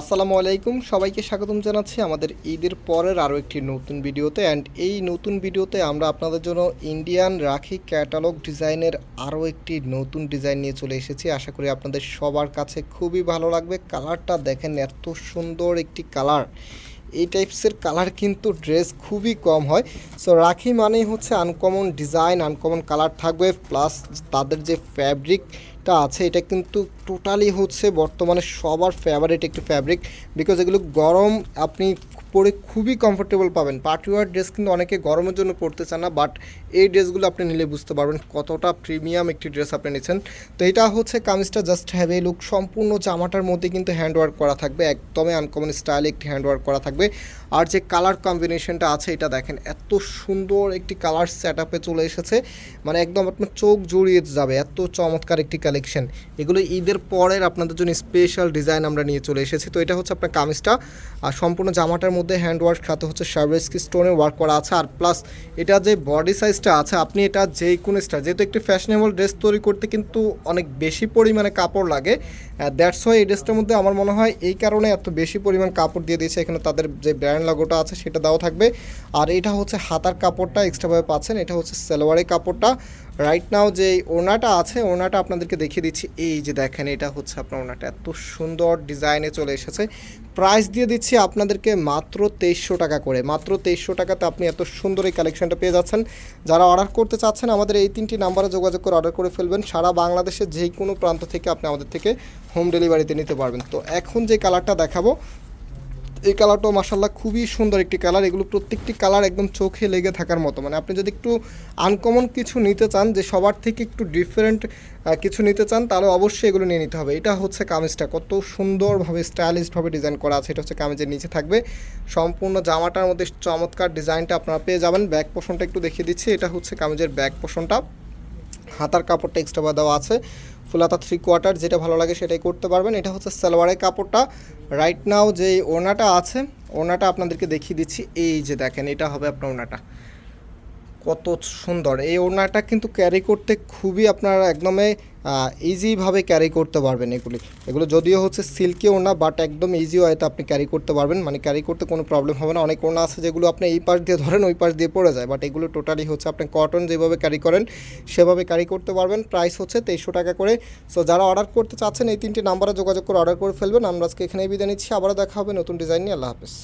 আসসালামু আলাইকুম, সবাইকে স্বাগতম জানাচ্ছি আমাদের ঈদের পরের আরও একটি নতুন ভিডিওতে। অ্যান্ড এই নতুন ভিডিওতে আমরা আপনাদের জন্য ইন্ডিয়ান রাখি ক্যাটালগ ডিজাইনের আরও একটি নতুন ডিজাইন নিয়ে চলে এসেছি। আশা করি আপনাদের সবার কাছে খুবই ভালো লাগবে। কালারটা দেখেন এত সুন্দর একটি কালার। এই টাইপসের কালার কিন্তু ড্রেস খুবই কম হয়। সো রাখি মানেই হচ্ছে আনকমন ডিজাইন আনকমন কালার থাকবে। প্লাস তাদের যে ফ্যাব্রিকটা আছে, এটা কিন্তু টোটালি হচ্ছে বর্তমানে সবার ফেভারিট একটি ফ্যাব্রিক বিকজ এগুলো গরম, আপনি পরে খুবই কমফোর্টেবল পাবেন। পার্টিওয়ার ড্রেস কিন্তু অনেকে গরমের জন্য পরতে চান না বাট এই ড্রেসগুলো আপনি নিলে বুঝতে পারবেন কতটা প্রিমিয়াম একটি ড্রেস আপনি নিচ্ছেন। তো এটা হচ্ছে কামিজটা জাস্ট হ্যাভে লুক সম্পূর্ণ জামাটার মধ্যে কিন্তু হ্যান্ড ওয়ার্ক করা থাকবে, একদমই আনকমন স্টাইলে একটি হ্যান্ড ওয়ার্ক করা থাকবে। আর যে কালার কম্বিনেশনটা আছে, এটা দেখেন, এত সুন্দর একটি কালার সেট আপে চলে এসেছে। মানে একদম আপনার চোখ জুড়িয়ে যাবে, এত চমৎকার একটি কালেকশন এগুলো ঈদের পরের আপনাদের জন্য স্পেশাল ডিজাইন আমরা নিয়ে চলে এসেছি। তো এটা হচ্ছে আপনার কামিজটা। আর সম্পূর্ণ জামাটার মধ্যে হ্যান্ড ওয়ার্ক সাথে হচ্ছে সার্ভিসকি স্টোনে ওয়ার্ক করা আছে, আর প্লাস এটা যে বডি সাইজটা আছে, আপনি এটা যে কোনো স্টাইল যেহেতু একটি ফ্যাশনেবল ড্রেস তৈরি করতে কিন্তু অনেক বেশি পরিমাণে কাপড় লাগে দ্যাটস ওয়াই এই ড্রেসটার মধ্যে আমার মনে হয় এই কারণে এত বেশি পরিমাণ কাপড় দিয়ে দিয়েছে, এখানে তাদের যে ব্র্যান্ড লাগোটা আছে সেটা দেওয়া থাকবে, আর এটা হচ্ছে হাতার কাপড়টা এক্সট্রাভাবে পাচ্ছেন, এটা হচ্ছে সালোয়ারের কাপড়টা রাইট নাও যে ওনাটা আছে ওনাটা আপনাদেরকে দেখিয়ে দিচ্ছি। এই যে দেখেন, এটা হচ্ছে আপনার ওনাটা এত সুন্দর ডিজাইনে চলে এসেছে। প্রাইস দিয়ে দিচ্ছি আপনাদেরকে মাত্র তেইশশো টাকা করে। মাত্র তেইশশো টাকাতে আপনি এত সুন্দর এই কালেকশনটা পেয়ে যাচ্ছেন। যারা অর্ডার করতে চাচ্ছেন, আমাদের এই তিনটি নাম্বারে যোগাযোগ করে অর্ডার করে ফেলবেন। সারা বাংলাদেশের যে কোনো প্রান্ত থেকে আপনি আমাদের থেকে হোম ডেলিভারিতে নিতে পারবেন। তো এখন যে কালারটা দেখাবো এই কালারটাও মাসাল্লাহ খুবই সুন্দর একটি কালার এগুলো প্রত্যেকটি কালার একদম চোখে লেগে থাকার মতো। মানে আপনি যদি একটু আনকমন কিছু নিতে চান, যে সবার থেকে একটু ডিফারেন্ট কিছু নিতে চান, তাহলে অবশ্যই এগুলো নিয়ে নিতে হবে। এটা হচ্ছে কামিজটা। কত সুন্দরভাবে স্টাইলিশভাবে ডিজাইন করা আছে। এটা হচ্ছে কামিজের নিচে থাকবে। সম্পূর্ণ জামাটার মধ্যে চমৎকার ডিজাইনটা আপনারা পেয়ে যাবেন। ব্যাক পোষণটা একটু দেখিয়ে দিচ্ছি। এটা হচ্ছে কামিজের ব্যাক পোষণটা হাতার কাপড়টা এক্সট্রা দেওয়া আছে। ফুল হাতা থ্রি কোয়ার্টার যেটা ভালো লাগে সেটাই করতে পারবেন। এটা হচ্ছে সালোয়ারের কাপড়টা। রাইট নাও যে ওনাটা আছে ওনাটা আপনাদেরকে দেখিয়ে দিচ্ছি। এই যে দেখেন, এটা হবে আপনার ওনাটা কত সুন্দর। এই ওড়নাটা কিন্তু ক্যারি করতে খুবই আপনার একদমই ইজিভাবে ক্যারি করতে পারবেন এগুলি। এগুলো যদিও হচ্ছে সিল্কি ওড়না বাট একদম ইজি ওয়েতে আপনি ক্যারি করতে পারবেন। মানে ক্যারি করতে কোনো প্রবলেম হবে না। অনেক ওড়না আছে যেগুলো আপনি এই পাশ দিয়ে ধরেন, ওই পাশ দিয়ে পড়ে যায়। বাট এগুলো টোটালি হচ্ছে আপনি কটন যেভাবে ক্যারি করেন, সেভাবে ক্যারি করতে পারবেন। প্রাইস হচ্ছে তেইশশো টাকা করে। সো যারা অর্ডার করতে চাচ্ছেন, এই তিনটি নাম্বারে যোগাযোগ করে অর্ডার করে ফেলবেন। আমরা আজকে এখানেই বিদায় নিচ্ছি। আবারও দেখা হবে নতুন ডিজাইন নিয়ে। আল্লাহ হাফেজ।